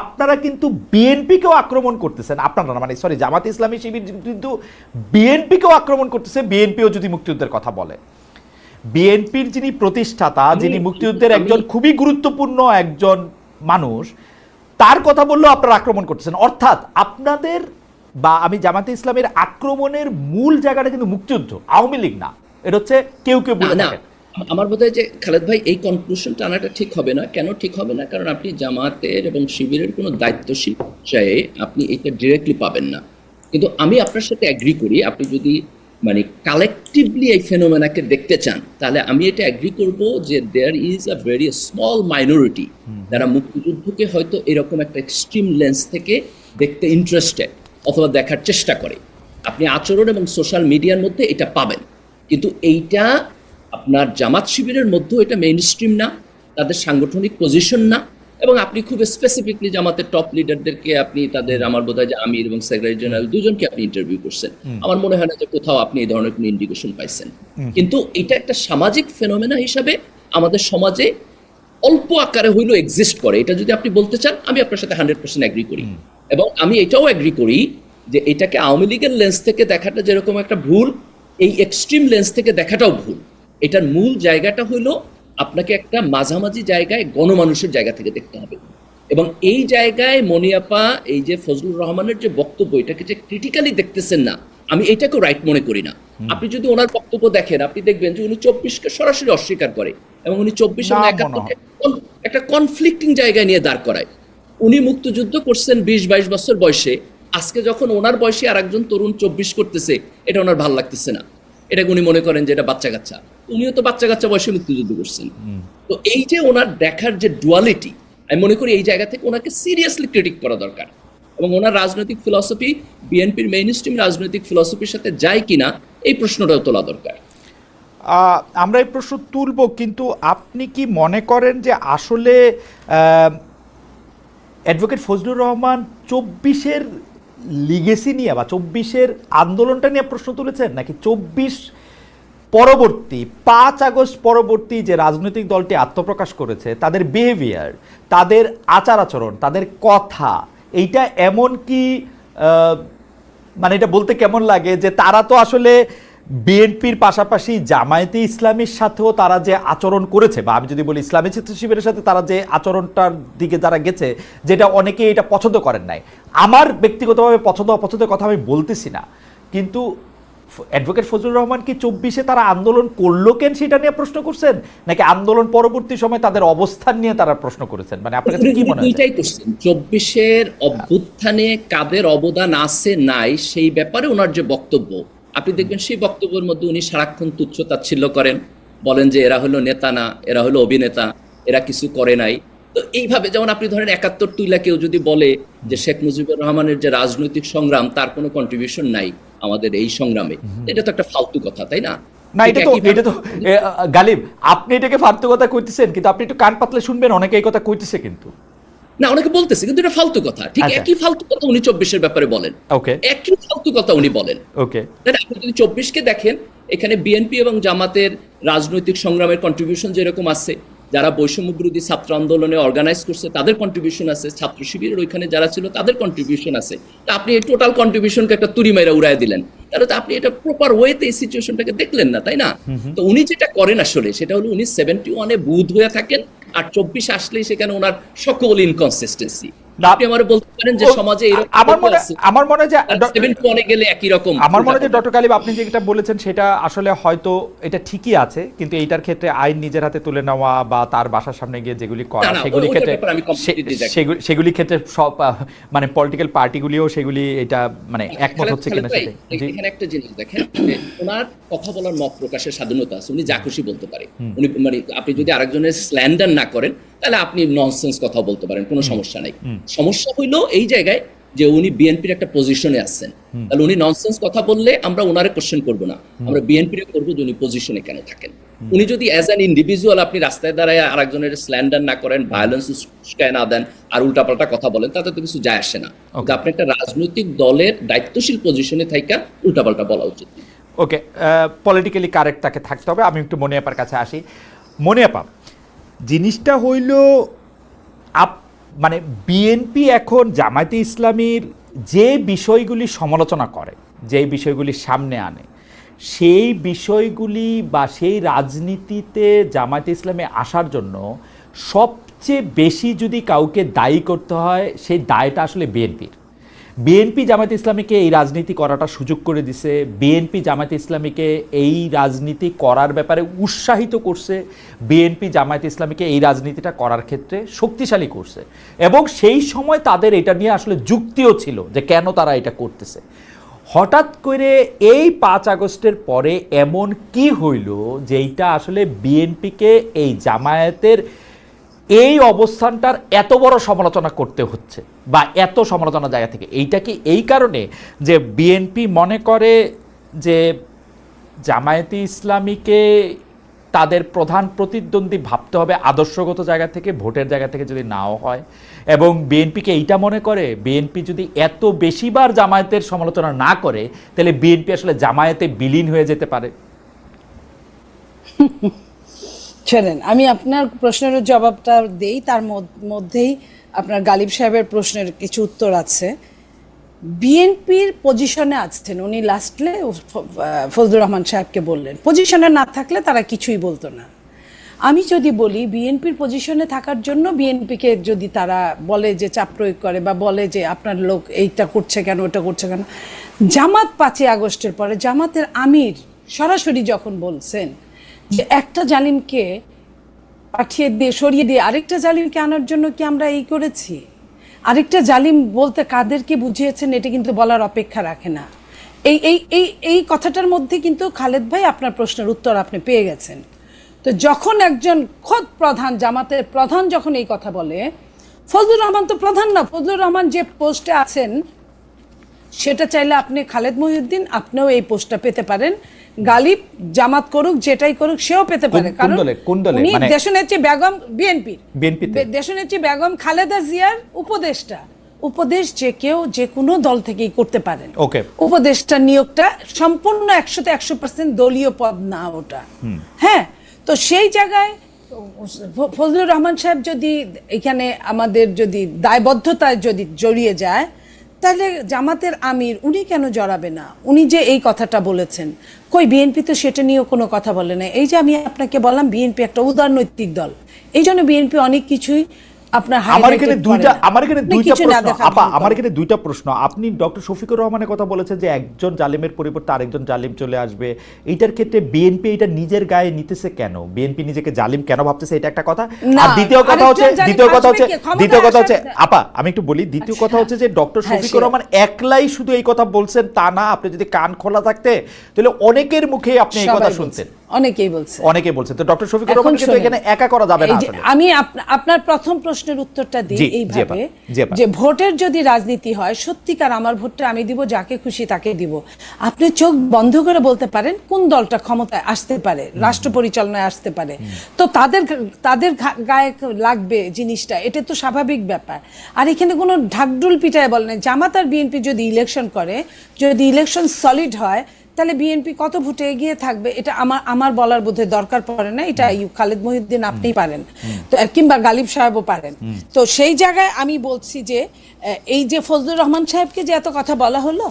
আপনারা কিন্তু বিএনপিকেও আক্রমণ করতেছেন। আপনারা মানে সরি জামাত ইসলামী শিবির কিন্তু বিএনপিকেও আক্রমণ করতেছে বিএনপিও যদি মুক্তিযুদ্ধের কথা বলে। বিএনপির যিনি প্রতিষ্ঠাতা যিনি মুক্তিযুদ্ধের একজন খুবই গুরুত্বপূর্ণ একজন মানুষ তার কথা বললেও আপনারা আক্রমণ করতেছেন। অর্থাৎ আপনাদের বা আমি জামাতে ইসলামের আক্রমণের মূল জায়গাটা কিন্তু মুক্তিযুদ্ধ আওয়ামী লীগ না। এটা হচ্ছে কেউ কেউ বলে থাকেন। আমার বোধ হয় যে খালেদ ভাই এই কনক্লুশন টানাটা ঠিক হবে না। কেন ঠিক হবে না? কারণ আপনি জামাতের এবং শিবিরের কোনো দায়িত্বশীল পর্যায়ে আপনি এটা ডিরেক্টলি পাবেন না। কিন্তু আমি আপনার সাথে অ্যাগ্রি করি আপনি যদি মানে কালেকটিভলি এই ফেনোমেনাকে দেখতে চান তাহলে আমি এটা অ্যাগ্রি করব যে there is a very small minority যারা মুক্তিযুদ্ধকে হয়তো এরকম একটা এক্সট্রিম লেন্স থেকে দেখতে ইন্টারেস্টেড অথবা দেখার চেষ্টা করে। আপনি আচরণ এবং সোশ্যাল মিডিয়ার মধ্যে এটা পাবেন। কিন্তু এইটা আপনার জামাত শিবিরের মধ্যেও এটা মেইন স্ট্রিম না তাদের সাংগঠনিক পজিশন না এবং আপনি খুব স্পেসিফিকলি জামাতের টপ লিডারদেরকে আপনি তাদের আমার বোধ হয় যে আমির এবং সেক্রেটারি জেনারেল দুজনকে আপনি ইন্টারভিউ করছেন। আমার মনে হয় না যে কোথাও আপনি এই ধরনের কোনো ইন্ডিকেশন পাইছেন। কিন্তু এটা একটা সামাজিক ফেনোমেনা হিসাবে আমাদের সমাজে অল্প আকারে হইলেও এক্সিস্ট করে। এটা যদি আপনি বলতে চান আমি আপনার সাথে হান্ড্রেড পার্সেন্ট অ্যাগ্রি করি। এবং আমি এটাও অ্যাগ্রি করি যে এটাকে আওয়ামী লীগের লেন্স থেকে দেখাটা যেরকম একটা ভুল এই এক্সট্রিম লেন্স থেকে দেখাটাও ভুল। এটার মূল জায়গাটা হলো আপনাকে একটা মাঝামাঝি জায়গায় গণমানুষের জায়গা থেকে দেখতে হবে। এবং এই জায়গায় মনিয়াপা এই যে ফজলুর রহমানের যে বক্তব্য এটাকে যে ক্রিটিক্যালি দেখতেছেন না আমি এটাকেও রাইট মনে করি না। আপনি যদি ওনার বক্তব্য দেখেন আপনি দেখবেন যে উনি চব্বিশকে সরাসরি অস্বীকার করে এবং উনি চব্বিশ একাত্তরকে একটা কনফ্লিক্টিং জায়গায় নিয়ে দাঁড় করায়। উনি মুক্তিযুদ্ধ করছেন বিশ বাইশ বছর বয়সে আজকে যখন ওনার বয়সে আর একজন তরুণ চব্বিশ করতেছে এটা ওনার ভালো লাগতেছে না। এটাকে উনি মনে করেন যে এটা বাচ্চা কাচ্চা উনিও তো বাচ্চা কাচ্চা বয়সে মুক্তিযুদ্ধ করছেন। তো এই যে ওনার দেখার যে ডুয়ালিটি আমি মনে করি এই জায়গা থেকে ওনাকে সিরিয়াসলি ক্রিটিক করা দরকার। এবং ওনার রাজনৈতিক ফিলসফি বিএনপির মেইন স্ট্রিম রাজনৈতিক ফিলসফির সাথে যায় কিনা এই প্রশ্নটাও তোলা দরকার। আহ, আমরা এই প্রশ্ন তুলব কিন্তু আপনি কি মনে করেন যে আসলে অ্যাডভোকেট ফজলুর রহমান চব্বিশের লিগেসি নিয়ে বা চব্বিশের আন্দোলনটা নিয়ে প্রশ্ন তুলেছেন? নাকি চব্বিশ পরবর্তী, পাঁচ আগস্ট পরবর্তী যে রাজনৈতিক দলটি আত্মপ্রকাশ করেছে, তাদের বিহেভিয়ার তাদের আচার আচরণ তাদের কথা, এইটা এমন কি মানে এটা বলতে কেমন লাগে যে তারা তো আসলে বিএনপির পাশাপাশি জামায়াতে ইসলামীর সাথেও তারা যে আচরণ করেছে, বা আমি যদি বলি ইসলামী ছাত্র শিবিরের সাথে তারা যে আচরণটার দিকে যারা গেছে, যেটা অনেকেই এটা পছন্দ করেন নাই। আমার ব্যক্তিগতভাবে পছন্দ অপছন্দের কথা আমি বলতেছি না। কিন্তু অ্যাডভোকেট ফজলুর রহমান কি চব্বিশে তারা আন্দোলন করল কেন সেটা নিয়ে প্রশ্ন করছেন? নাকি আন্দোলন পরবর্তী সময় তাদের অবস্থান নিয়ে তারা প্রশ্ন করেছেন? মানে আপনার কাছে কি মনে হয়? দুইটাই চব্বিশের অভ্যুত্থানে কাদের অবদান আছে নাই সেই ব্যাপারে ওনার যে বক্তব্য আপনি দেখবেন সেই বক্তব্যের মধ্যে উনি সারাক্ষণ তুচ্ছ তাচ্ছিল্য করেন। বলেন যে এরা হলো নেতা না এরা হলো অভিনেতা এরা কিছু করে নাই। তো এইভাবে যেমন আপনি ধরেন একাত্তর তুইলা কেউ যদি বলে যে শেখ মুজিবুর রহমানের যে রাজনৈতিক সংগ্রাম তার কোনো কন্ট্রিবিউশন নাই। আমাদের এই সংগ্রামে। এটা তো একটা ফালতু কথা তাই না? না এটা তো এটা তো গালিব আপনি এটাকে ফালতু কথা কইতেছেন কিন্তু আপনি একটু কান পাতলে শুনবেন অনেকে এই কথা কইতেছে কিন্তু। না অনেকে বলতেছে কিন্তু এটা ফালতু কথা। ঠিক আচ্ছা। একই ফালতু কথা উনি চব্বিশের ব্যাপারে বলেন। ওকে। একই ফালতু কথা উনি বলেন। ওকে। আপনি যদি চব্বিশকে দেখেন এখানে বিএনপি এবং জামাতের রাজনৈতিক সংগ্রামের কন্ট্রিবিউশন যেরকম আছে যারা বৈষম্য বিরোধী ছাত্র আন্দোলনে অর্গানাইজ করছে তাদের কন্ট্রিবিউশন আছে। ছাত্র শিবিরের ওইখানে যারা ছিল তাদের কন্ট্রিবিউশন আছে। তা আপনি এই টোটাল কন্ট্রিবিউশনকে একটা তুরি মাইরা উড়াই দিলেন। তাহলে তো আপনি এটা প্রপার ওয়েতে এই সিচুয়েশনটাকে দেখলেন না তাই না? তো উনি যেটা করেন আসলে সেটা হলো উনি সেভেন্টি ওয়ানে বুধ হয়ে থাকেন আর চব্বিশ আসলেই সেখানে ওনার সকল ইনকনসিস্টেন্সি আপনি আমার বলতে পারেন যে সমাজে আমার মনে আমার মনে যে ড- সেভেন্টি ওয়ানে গেলে একই রকম আমার মনে যে ডক্টর কালিব আপনি যেটা বলেছেন সেটা আসলে হয়তো এটা ঠিকই আছে কিন্তু এইটার ক্ষেত্রে আইন নিজের হাতে তুলে নেওয়া বা তার বাসার সামনে গিয়ে যেগুলি করা সেগুলি ক্ষেত্রে। সেগুলি ক্ষেত্রে সব মানে পলিটিক্যাল পার্টিগুলিও সেগুলি এটা মানে একমত হচ্ছে কিনা এখানে একটা জিনিস দেখেন ওনার কথা বলার মত প্রকাশের স্বাধীনতা আছে উনি যা খুশি বলতে পারে। উনি মানে আপনি যদি আরেকজনের স্ল্যান্ডার না করেন তাহলে আপনি ননসেন্স কথা বলতে পারেন কোনো সমস্যা নাই। সমস্যা হইল এই জায়গায় যে উনি বিএনপির একটা পজিশনে আছেন। তাহলে উনি ননসেন্স কথা বললে আমরা ওনারে কোশ্চেন করব না। আমরা বিএনপির করব যে উনি পজিশনে কেন থাকেন। উনি যদি অ্যাজ অ্যান ইন্ডিভিজুয়াল আপনি রাস্তায় দাঁড়ায় আরেকজনের স্ল্যান্ডার না করেন ভায়োলেন্স উস্কায় না দেন আর উল্টাপাল্টা কথা বলেন তাতে তো কিছু যায় আসে না। আপনি একটা রাজনৈতিক দলের দায়িত্বশীল পজিশনে থাইকা উল্টাপাল্টা বলা উচিত। ওকে পলিটিক্যালি কারেক্ট তাকে থাকতে হবে। আমি একটু মনিয়াপার কাছে আসি। মনিয়াপা জিনিসটা হইল আপ মানে বিএনপি এখন জামায়াতে ইসলামীর যে বিষয়গুলি সমালোচনা করে, যে বিষয়গুলি সামনে আনে, সেই বিষয়গুলি বা সেই রাজনীতিতে জামায়াতে ইসলামে আসার জন্য সবচেয়ে বেশি যদি কাউকে দায়ী করতে হয়, সেই দায়টা আসলে বিএনপির। বিএনপি জামায়াত ইসলামীকে এই রাজনীতি করাটা সুযোগ করে দিছে। বিএনপি জামায়াত ইসলামীকে এই রাজনীতি করার ব্যাপারে উৎসাহিত করছে। বিএনপি জামায়াত ইসলামীকে এই রাজনীতিটা করার ক্ষেত্রে শক্তিশালী করছে। এবং সেই সময় তাদের এটা নিয়ে আসলে যুক্তিও ছিল যে কেন তারা এটা করতেছে। হঠাৎ করে এই পাঁচ আগস্টের পরে এমন কি হইল যেইটা আসলে বিএনপিকে এই জামায়াতের এই অবস্থানটার এত বড় সমালোচনা করতে হচ্ছে বা এত সমালোচনা জায়গা থেকে। এইটা কি এই কারণে যে বিএনপি মনে করে যে জামায়াতে ইসলামীকে তাদের প্রধান প্রতিদ্বন্দ্বী ভাবতে হবে আদর্শগত জায়গা থেকে, ভোটের জায়গা থেকে যদি নাও হয়? এবং বিএনপিকে এইটা মনে করে, বিএনপি যদি এত বেশিবার জামায়াতের সমালোচনা না করে, তাহলে বিএনপি আসলে জামায়াতে বিলীন হয়ে যেতে পারে? শোনেন, আমি আপনার প্রশ্নের জবাবটা দেই, তার মধ্যেই আপনার গালিব সাহেবের প্রশ্নের কিছু উত্তর আছে। বিএনপির পজিশনে আছেন উনি লাস্টলে ফজলুর রহমান সাহেবকে বললেন। পজিশনে না থাকলে তারা কিছুই বলতো না। আমি যদি বলি, বিএনপির পজিশনে থাকার জন্য বিএনপিকে যদি তারা বলে যে চাপ প্রয়োগ করে বা বলে যে আপনার লোক এইটা করছে কেন, ওটা করছে কেন, জামাত পাঁচই আগস্টের পরে জামাতের আমির সরাসরি যখন বলছেন যে একটা জালিমকে পাঠিয়ে দিয়ে, সরিয়ে দিয়ে আরেকটা জালিমকে আনার জন্য কি আমরা এই করেছি? আরেকটা জালিম বলতে কাদেরকে বুঝিয়েছেন এটা কিন্তু বলার অপেক্ষা রাখে না। এই এই এই এই কথাটার মধ্যে কিন্তু খালেদ ভাই আপনার প্রশ্নের উত্তর আপনি পেয়ে গেছেন। তো যখন একজন খোদ প্রধান, জামাতের প্রধান যখন এই কথা বলে, ফজলুর রহমান তো প্রধান না, ফজলুর রহমান যে পোস্টে আছেন, সেটা চাইলে আপনি খালেদ মহিউদ্দিন, আপনিও এই পোস্টটা পেতে পারেন। গালিব জামাত করুক যেটাই করুক সেও পেতে পারে কারণ? উনি মানে- দেশনেত্রী বেগম বিএনপিতে? দেশনেত্রী বেগম খালেদা জিয়ার উপদেষ্টা উপদেশ যে কেউ যে কোনো দল থেকেই করতে পারেন ওকে। উপদেষ্টা নিয়োগটা সম্পূর্ণ একশোতে একশো পার্সেন্ট দলীয় পদ না ওটা হ্যাঁ তো সেই জায়গায় ফজলুর রহমান সাহেব যদি এখানে আমাদের যদি দায়বদ্ধতায় যদি জড়িয়ে যায় তাহলে জামাতের আমির, উনি কেন জড়াবে না? উনি যে এই কথাটা বলেছেন। কই, বিএনপি তো সেটা নিয়েও কোনো কথা বলে না এই যে আমি আপনাকে বললাম, বিএনপি একটা উদারনৈতিক দল। এই জন্য বিএনপি অনেক কিছুই আপনার আমার এখানে দুইটা আমার এখানে দুইটা প্রশ্ন। আপা আমার এখানে দুইটা প্রশ্ন। আপনি ডক্টর শফিকুর রহমানের কথা বলেছেন যে একজন জালিমের পরিবর্তে আরেকজন জালিম চলে আসবে। এইটার ক্ষেত্রে বিএনপি এটা নিজের গায়ে নিতেছে কেন? বিএনপি নিজেকে জালিম কেন ভাবতেছে? এটা একটা কথা। আর দ্বিতীয় কথা হচ্ছে দ্বিতীয় কথা হচ্ছে দ্বিতীয় কথা হচ্ছে আপা আমি একটু বলি দ্বিতীয় কথা হচ্ছে যে ডক্টর হ্যাঁ, শফিকুর রহমান একলাই শুধু এই কথা বলছেন তা না। আপনি যদি কান খোলা থাকতে তাহলে অনেকের মুখে আপনি এই কথা শুনতেন। অনেকেই বলছে। অনেকে বলছেন তো ডক্টর শফিকুর এখন রহমানকে তো শোনেন, এখানে একা করা যাবে না আমি আপনার প্রথম প্রশ্নের উত্তরটা দিই এইভাবে। যে ভোটের যদি রাজনীতি হয় সত্যিকার আমার ভোটটা আমি দিব যাকে খুশি তাকে দিব। আপনি চোখ বন্ধ করে বলতে পারেন কোন দলটা ক্ষমতায় আসতে পারে রাষ্ট্র পরিচালনায় আসতে পারে। তো তাদের তাদের গায়ে লাগবে জিনিসটা এটা তো স্বাভাবিক ব্যাপার। আর এখানে কোনো ঢাকডুল পিটায় বলে না জামাত আর বিএনপি যদি ইলেকশন করে যদি ইলেকশন সলিড হয় তাহলে বিএনপি কত ভোটে এগিয়ে থাকবে? এটা আমার আমার বলার বোধহয় দরকার পড়ে না। এটা খালেদ মহিউদ্দিন আপনিই পারেন। তো কিংবা গালিব সাহেবও পারেন। তো সেই জায়গায় আমি বলছি যে এই যে ফজলুর রহমান সাহেবকে যে এত কথা বলা হলো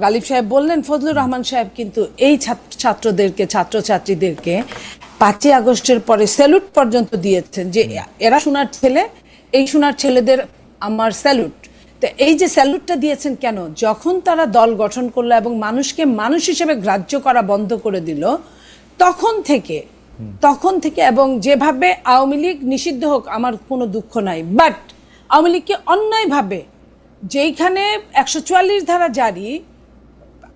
গালিব সাহেব বললেন ফজলুর রহমান সাহেব কিন্তু এই ছাত্র- ছাত্রদেরকে ছাত্রছাত্রীদেরকে পাঁচই আগস্টের পরে স্যালুট পর্যন্ত দিয়েছেন যে এরা সোনার ছেলে এই সোনার ছেলেদের আমার স্যালুট। তো এই যে স্যালুটটা দিয়েছেন কেন? যখন তারা দল গঠন করল এবং মানুষকে মানুষ হিসেবে গ্রাহ্য করা বন্ধ করে দিল তখন থেকে তখন থেকে এবং যেভাবে আওয়ামী লীগ নিষিদ্ধ হোক আমার কোনো দুঃখ নাই। বাট আওয়ামী লীগকে অন্যায়ভাবে যেইখানে একশো চুয়াল্লিশ ধারা জারি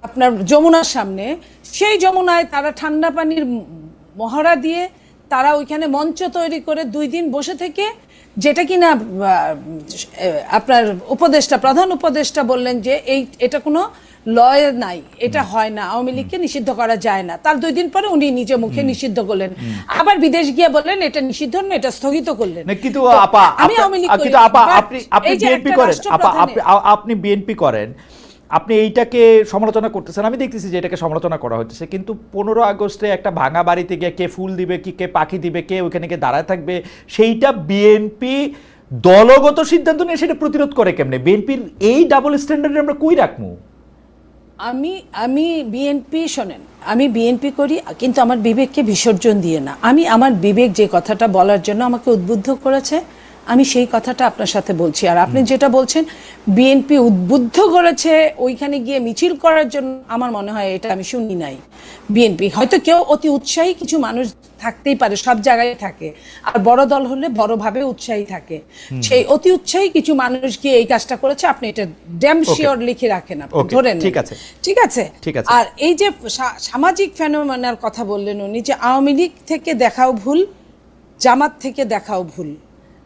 আপনার যমুনার সামনে সেই যমুনায় তারা ঠান্ডা পানির মহড়া দিয়ে তারা ওইখানে মঞ্চ তৈরি করে দুই দিন বসে থেকে যেটা কিনা আপনার উপদেষ্টা প্রধান উপদেষ্টা বললেন যে এই এটা কোনো লয় নাই এটা হয় না আওয়ামী লীগকে নিষিদ্ধ করা যায় না। তার দুই দিন পরে উনি নিজে মুখে নিষিদ্ধ করলেন। আবার বিদেশ গিয়ে বললেন এটা নিষিদ্ধ না এটা স্থগিত করলেন। কিন্তু আপা আমি আওয়ামী লীগ কিন্তু আপা আপনি আপনি বিএনপি করেন। আপা আপনি বিএনপি করেন। আপনি এইটাকে সমালোচনা করতেছেন, আমি দেখতেছি যে এটাকে সমালোচনা করা হচ্ছে, কিন্তু পনেরো আগস্টে একটা ভাঙা বাড়িতে গিয়ে কে ফুল দিবে, কি কে পাখি দিবে, কে ওইখানে গিয়ে দাঁড়ায় থাকবে, সেইটা বিএনপি দলগত সিদ্ধান্ত নিয়ে সেটা প্রতিরোধ করে কেমনে? বিএনপির এই ডাবল স্ট্যান্ডার্ড আমরা কই রাখব আমি আমি বিএনপি শোনেন, আমি বিএনপি করি, কিন্তু আমার বিবেককে বিসর্জন দিয়ে না। আমি, আমার বিবেক যে কথাটা বলার জন্য আমাকে উদ্বুদ্ধ করেছে আমি সেই কথাটা আপনার সাথে বলছি। আর আপনি যেটা বলছেন বিএনপি উদ্বুদ্ধ করেছে ওইখানে গিয়ে মিছিল করার জন্য আমার মনে হয় এটা আমি শুনি নাই। বিএনপি হয়তো কেউ অতি উৎসাহী কিছু মানুষ থাকতেই পারে সব জায়গায় থাকে। আর বড় দল হলে বড়ভাবে উৎসাহী থাকে। সেই অতি উৎসাহী কিছু মানুষ গিয়ে এই কাজটা করেছে আপনি এটা ড্যাম শিওর লিখে রাখেন আপনি ধরে ঠিক আছে। ঠিক আছে? আর এই যে সামাজিক ফেনোমেনার কথা বললেন উনি যে আওয়ামী লীগ থেকে দেখাও ভুল জামাত থেকে দেখাও ভুল।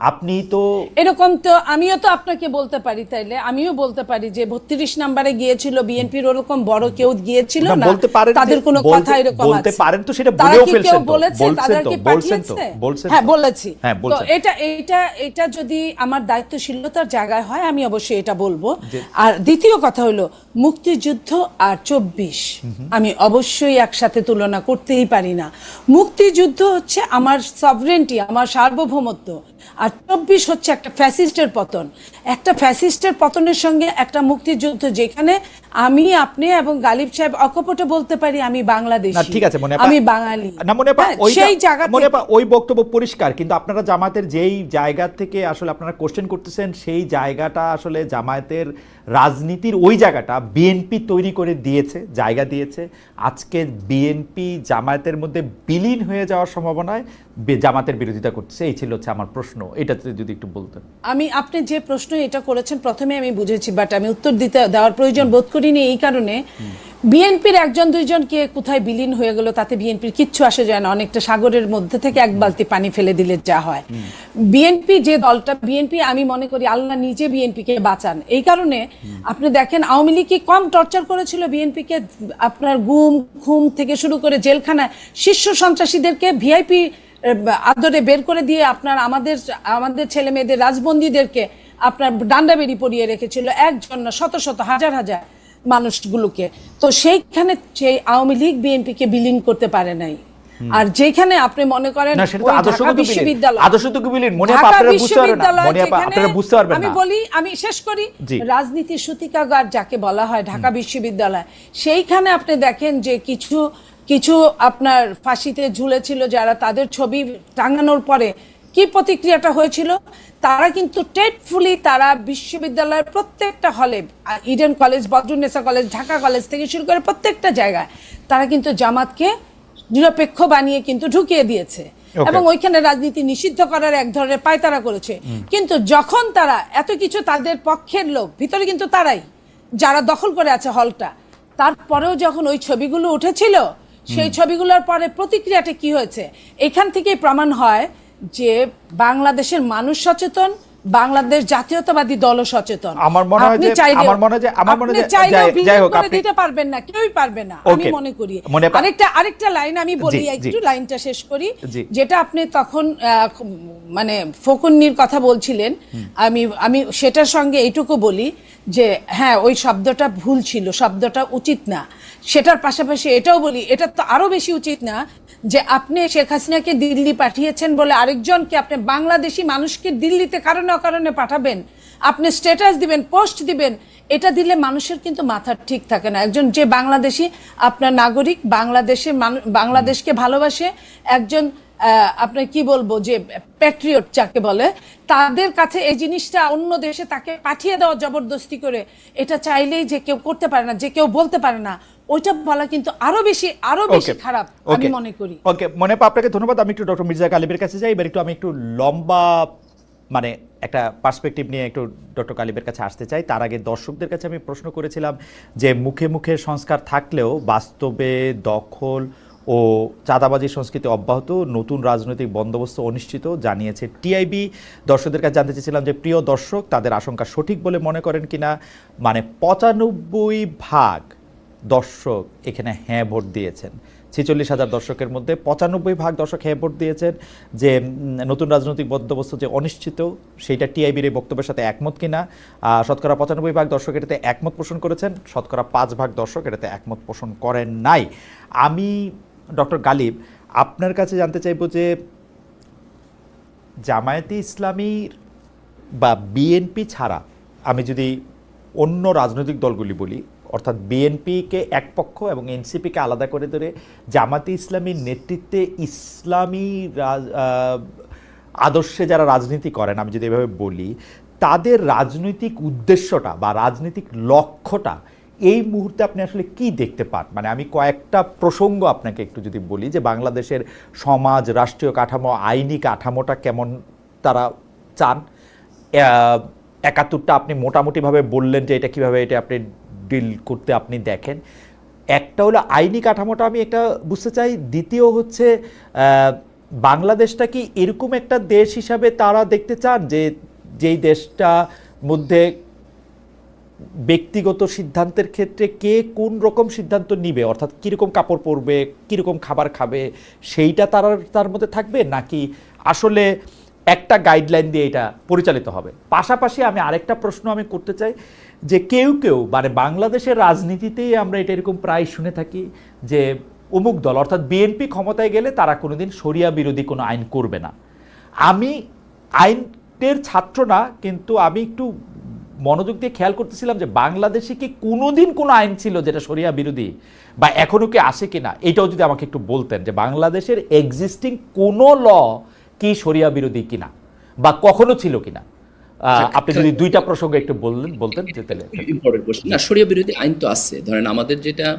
আপনি তো এরকম তো আমিও তো আপনাকে বলতে পারি তাইলে আমিও বলতে পারি যে বত্রিশ নাম্বারে গিয়েছিল বিএনপির ওরকম বড় কেউ গিয়েছিল না, বলতে পারেন তাদের কোনো কথা এরকম বলতে পারেন তো সেটা বলেও ফেলছেন তো, বলেছে? বলছেন তো, বলছেন তো, বলছেন হ্যাঁ বলেছি। হ্যাঁ, তো এটা এটা এটা যদি আমার দায়িত্বশীলতার জায়গায় হয় আমি অবশ্যই এটা বলব। আর দ্বিতীয় কথা হলো মুক্তিযুদ্ধ আর চব্বিশ আমি অবশ্যই একসাথে তুলনা করতেই পারি না। মুক্তিযুদ্ধ হচ্ছে আমার সভরেন্টি আমার সার্বভৌমত্ব। আর চব্বিশ হচ্ছে একটা ফ্যাসিস্টের পতন। একটা ফ্যাসিস্টের পতনের সঙ্গে একটা মুক্তিযুদ্ধ যেখানে আমি আপনি এবং গালিব সাহেব অকপটে বলতে পারি আমি বাংলাদেশ। ঠিক আছে মনে আমি বাঙালি। না মনে হ্যাঁ, সেই জায়গা মনে ওই বক্তব্য পরিষ্কার কিন্তু আপনারা জামাতের যেই জায়গা থেকে আসলে আপনারা কোশ্চেন করতেছেন সেই জায়গাটা আসলে জামায়াতের রাজনীতির ওই জায়গাটা বিএনপি তৈরি করে দিয়েছে জায়গা দিয়েছে। আজকে বিএনপি জামায়াতের মধ্যে বিলীন হয়ে যাওয়ার সম্ভাবনায় জামাতের বিরোধিতা করতেছে। এই ছিল হচ্ছে আমার প্রশ্ন। এটাতে যদি একটু বলতেন। আমি আপনি যে প্রশ্ন এটা করেছেন প্রথমে আমি বুঝেছি বাট আমি উত্তর দিতে দেওয়ার প্রয়োজন বোধ করিনি এই কারণে। বিএনপির একজন দুইজনকে কোথায় বিলীন হয়ে গেল তাতে বিএনপির কিচ্ছু আসে যায় না। অনেকটা সাগরের মধ্যে থেকে এক বালতি পানি ফেলে দিলে যা হয়। বিএনপি যে দলটা বিএনপি আমি মনে করি আল্লাহ নিজে বিএনপিকে বাঁচান। এই কারণে আপনি দেখেন আওয়ামী লীগ কি কম টর্চার করেছিল বিএনপিকে? আপনার গুম খুম থেকে শুরু করে জেলখানায় শীর্ষ সন্ত্রাসীদেরকে ভিআইপি আদরে বের করে দিয়ে আপনার আমাদের আমাদের ছেলে মেয়েদের রাজবন্দীদেরকে আপনার ডান্ডা বেরি পরিয়ে রেখেছিল একজন না শত শত হাজার হাজার মানুষগুলোকে। তো সেইখানে সেই আওয়ামী লীগ বিএনপিকে বিলীন করতে পারে নাই। আর যেখানে আপনি মনে করেন আমি বলি আমি শেষ করি। রাজনীতির সূতিকাগার যাকে বলা হয় ঢাকা বিশ্ববিদ্যালয় সেইখানে আপনি দেখেন যে কিছু কিছু আপনার ফাঁসিতে ঝুলেছিল যারা তাদের ছবি টাঙানোর পরে কি প্রতিক্রিয়াটা হয়েছিল? তারা কিন্তু টেটফুলি তারা বিশ্ববিদ্যালয়ের প্রত্যেকটা হলে Eden college Badrunnesa college Dhaka college থেকে শুরু করে প্রত্যেকটা জায়গায় তারা কিন্তু জামাতকে নিরপেক্ষ বানিয়ে কিন্তু ঢুকিয়ে দিয়েছে। এবং ওইখানে রাজনীতি নিষিদ্ধ করার এক ধরনের পায়তারা করেছে। কিন্তু যখন তারা এত কিছু তাদের পক্ষের লোক ভিতরে কিন্তু তারাই যারা দখল করে আছে হলটা তারপরেও যখন ওই ছবিগুলো উঠেছিল সেই ছবিগুলোর পরে প্রতিক্রিয়াটা কি হয়েছে? এখান থেকেই প্রমাণ হয় যে বাংলাদেশের মানুষ সচেতন বাংলাদেশ জাতীয়তাবাদী দল সচেতন। আমার মনে হয় যে- আমার মনে হয় যে- আমার মনে হয় যে- যাই- হোক, আপনি- দিতে পারবেন না কেউই পারবে না আমি মনে করি। আরেকটা আরেকটা লাইন আমি বলি। একটু লাইনটা শেষ করি। যেটা আপনি তখন মানে ফকুন্নির কথা বলছিলেন আমি আমি সেটার সঙ্গে এইটুকু বলি যে হ্যাঁ ওই শব্দটা ভুল ছিল শব্দটা উচিত না। সেটার পাশাপাশি এটাও বলি, এটা তো আরও বেশি উচিত না যে আপনি শেখ হাসিনাকে দিল্লি পাঠিয়েছেন বলে আরেকজনকে আপনি বাংলাদেশি মানুষকে দিল্লিতে কারণে অকারণে পাঠাবেন। আপনি স্ট্যাটাস দিবেন পোস্ট দিবেন, এটা দিলে মানুষের কিন্তু মাথা ঠিক থাকে না। একজন যে বাংলাদেশি, আপনার নাগরিক বাংলাদেশে বাংলাদেশকে ভালোবাসে, একজন আপনার কি বলব যে প্যাট্রিয়ট যাকে বলে তাদের কাছে এই জিনিসটা অন্য দেশে তাকে পাঠিয়ে দেওয়া জবরদস্তি করে এটা চাইলেই যে কেউ করতে পারে না যে কেউ বলতে পারে না ওইটা বলা কিন্তু আরও বেশি আরও বেশি খারাপ আমি মনে করি। ওকে মনে আপনাকে ধন্যবাদ। আমি একটু ডক্টর মির্জা গালিবের কাছে যাই এবার একটু আমি একটু লম্বা মানে একটা পার্সপেক্টিভ নিয়ে একটু ডক্টর কালিবের কাছে আসতে চাই। তার আগে দর্শকদের কাছে আমি প্রশ্ন করেছিলাম যে মুখে মুখে সংস্কার থাকলেও বাস্তবে দখল ও চাঁদাবাজি সংস্কৃতি অব্যাহত, নতুন রাজনৈতিক বন্দোবস্ত অনিশ্চিত জানিয়েছে টিআইবি দর্শকদের কাছে জানতে চেয়েছিলাম যে প্রিয় দর্শক, তাদের আশঙ্কা সঠিক বলে মনে করেন কিনা? মানে পঁচানব্বই ভাগ দর্শক এখানে হ্যাঁ ভোট দিয়েছেন। ছেচল্লিশ হাজার দর্শকের মধ্যে পঁচানব্বই ভাগ দর্শক হ্যাঁ ভোট দিয়েছেন যে নতুন রাজনৈতিক বন্দোবস্ত যে অনিশ্চিত, সেইটা টিআইবির এই বক্তব্যের সাথে একমত কিনা? শতকরা পঁচানব্বই ভাগ দর্শক এটাতে একমত পোষণ করেছেন, শতকরা পাঁচ ভাগ দর্শক এটাতে একমত পোষণ করেন নাই। আমি ডক্টর গালিব, আপনার কাছে জানতে চাইব যে জামায়াতে ইসলামীর বা বিএনপি ছাড়া আমি যদি অন্য রাজনৈতিক দলগুলি বলি, অর্থাৎ বিএনপিকে এক পক্ষ এবং এনসিপিকে আলাদা করে ধরে জামাতে ইসলামীর নেতৃত্বে ইসলামী আদর্শে যারা রাজনীতি করেন, আমি যদি এভাবে বলি, তাদের রাজনৈতিক উদ্দেশ্যটা বা রাজনৈতিক লক্ষ্যটা এই মুহূর্তে আপনি আসলে কি দেখতে পান? মানে আমি কয়েকটা প্রসঙ্গ আপনাকে একটু যদি বলি যে বাংলাদেশের সমাজ, রাষ্ট্রীয় কাঠামো, আইনি কাঠামোটা কেমন তারা চান? একাত্তরটা আপনি মোটামুটিভাবে বললেন যে এটা কীভাবে এটা আপনি ডিল করতে আপনি দেখেন। একটা হলো আইনি কাঠামোটা আমি একটা বুঝতে চাই, দ্বিতীয় হচ্ছে বাংলাদেশটা কি এরকম একটা দেশ হিসাবে তারা দেখতে চান যে যেই দেশটা মধ্যে ব্যক্তিগত সিদ্ধান্তের ক্ষেত্রে কে কোন রকম সিদ্ধান্ত নিবে? অর্থাৎ কীরকম কাপড় পরবে, কীরকম খাবার খাবে, সেইটা তার তার মধ্যে থাকবে? নাকি আসলে একটা গাইডলাইন দিয়ে এটা পরিচালিত হবে? পাশাপাশি আমি আরেকটা প্রশ্ন আমি করতে চাই যে কেউ কেউ মানে বাংলাদেশের রাজনীতিতেই আমরা এটা এরকম প্রায় শুনে থাকি যে অমুক দল, অর্থাৎ বিএনপি ক্ষমতায় গেলে তারা কোনোদিন সরিয়া বিরোধী কোনো আইন করবে না। আমি আইনের ছাত্র না, কিন্তু আমি একটু মনোযোগ দিয়ে খেয়াল করতেছিলাম যে বাংলাদেশে কি কোনোদিন কোনো আইন ছিল যেটা সরিয়া বিরোধী বা এখনও কি আসে কি না এটাও যদি আমাকে একটু বলতেন যে বাংলাদেশের এক্সিস্টিং কোনো ল কি সরিয়া বিরোধী কিনা বা কখনো ছিল কিনা? আহ, আপনি যদি দুইটা প্রসঙ্গ একটু বললেন বলতেন যে তাহলে ইম্পর্টেন্ট কোশ্চেন না শরিয়া বিরোধী আইন তো আছে। ধরেন আমাদের যেটা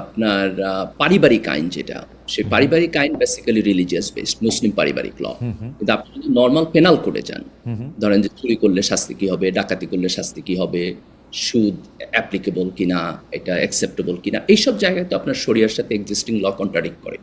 আপনার পারিবারিক আইন যেটা সেই পারিবারিক আইন বেসিক্যালি রিলিজিয়াস বেসড মুসলিম পারিবারিক ল কিন্তু আপনি যদি নর্মাল পেনাল করে যান ধরেন যে চুরি করলে শাস্তি কি হবে ডাকাতি করলে শাস্তি কি হবে সুদ অ্যাপ্লিকেবল কিনা এটা অ্যাকসেপ্টেবল কিনা এইসব জায়গায় তো আপনার শরিয়ার সাথে এক্সিস্টিং ল কন্ট্রাডিক্ট করে।